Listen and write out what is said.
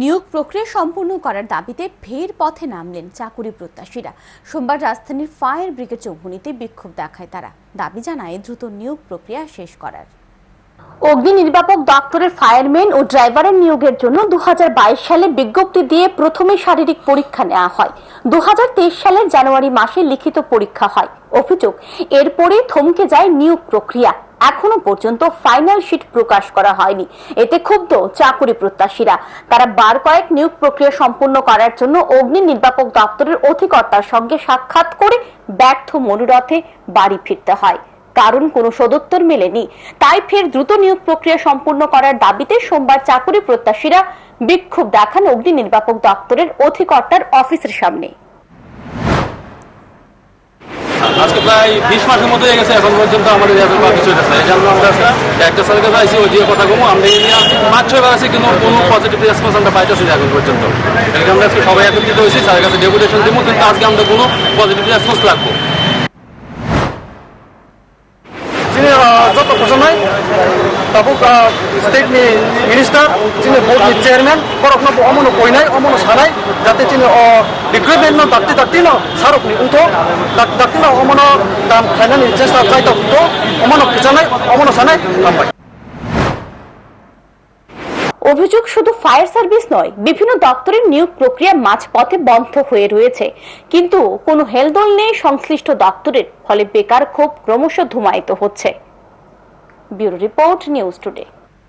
নিয়োগ প্রক্রিয়া সম্পূর্ণ করার দাবিতে ফের পথে নামলেন চাকুরি প্রত্যাশীরা। সোমবার রাজধানীর ফায়ার ব্রিগেড চৌমুনিতে বিক্ষোভ দেখায় তারা। দাবি জানায়, দ্রুত নিয়োগ প্রক্রিয়া শেষ করার। অগ্নি নির্বাপক দপ্তরের ফায়ারম্যান ও ড্রাইভারের নিয়োগের জন্য দু হাজার বাইশ সালে বিজ্ঞপ্তি দিয়ে প্রথমে শারীরিক পরীক্ষা নেওয়া হয়। দু হাজার তেইশ সালের জানুয়ারি মাসে লিখিত পরীক্ষা হয়। অভিযোগ এরপরে থমকে যায় নিয়োগ প্রক্রিয়া। এখনও পর্যন্ত ফাইনাল শিট প্রকাশ করা হয়নি। এতে ক্ষুব্ধ চাকুরি প্রত্যাশীরা। তারা বার কয়েক নিয়োগ প্রক্রিয়া সম্পূর্ণ করার জন্য অগ্নি নির্বাপক দপ্তরের অধিকর্তার সঙ্গে সাক্ষাৎ করে ব্যর্থ মনোরথে বাড়ি ফিরতে হয়। কারণ কোনো সদুত্তর মেলেনি। তাই ফের দ্রুত নিয়োগ প্রক্রিয়া সম্পূর্ণ করার দাবিতে সোমবার চাকুরি প্রত্যাশীরা বিক্ষোভ দেখান অগ্নি নির্বাপক দপ্তরের অধিকর্তার অফিসের সামনে। আজকে প্রায় বিশ মাসের মতো হয়ে গেছে, এখন পর্যন্ত আমাদের এত বা কিছু এই জন্য আমরা একটা স্যারের কাছে আইসি ওই দিয়ে কথা কমো, আমরা নিয়ে আসছি পাঁচ ছয় বার আছে, কিন্তু কোনো পজিটিভ রেসপন্স আমরা পাইতেছি এখন পর্যন্ত। এটাকে আমরা আজকে সবাই একত্রিত হয়েছি, স্যারের কাছে ডেপুটেশন দিব কিন্তু আজকে আমরা কোনো পজিটিভ রেসপন্স লাগবো। যত ঘোষণায় তারপর স্টেট মিনিস্টার চেয়ারম্যান অমনো অমনো সানাই যাতে তিনি রিক্রুটমেন্ট দাঁড়তে দাঁড়তে না, সারক নি উঠো। দাঁড়তে না অমনো দাম চেষ্টা চাইতে অমনো অমনো সানাই অভিযোগ শুধু ফায়ার সার্ভিস নয়, বিভিন্ন দপ্তরের নিয়োগ প্রক্রিয়া মাঝপথে বন্ধ হয়ে রয়েছে। কিন্তু কোনো হেলদোল নেই সংশ্লিষ্ট দপ্তরের, ফলে বেকার ক্ষোভ ক্রমশ ধুমায়িত হচ্ছে। Bureau report news today.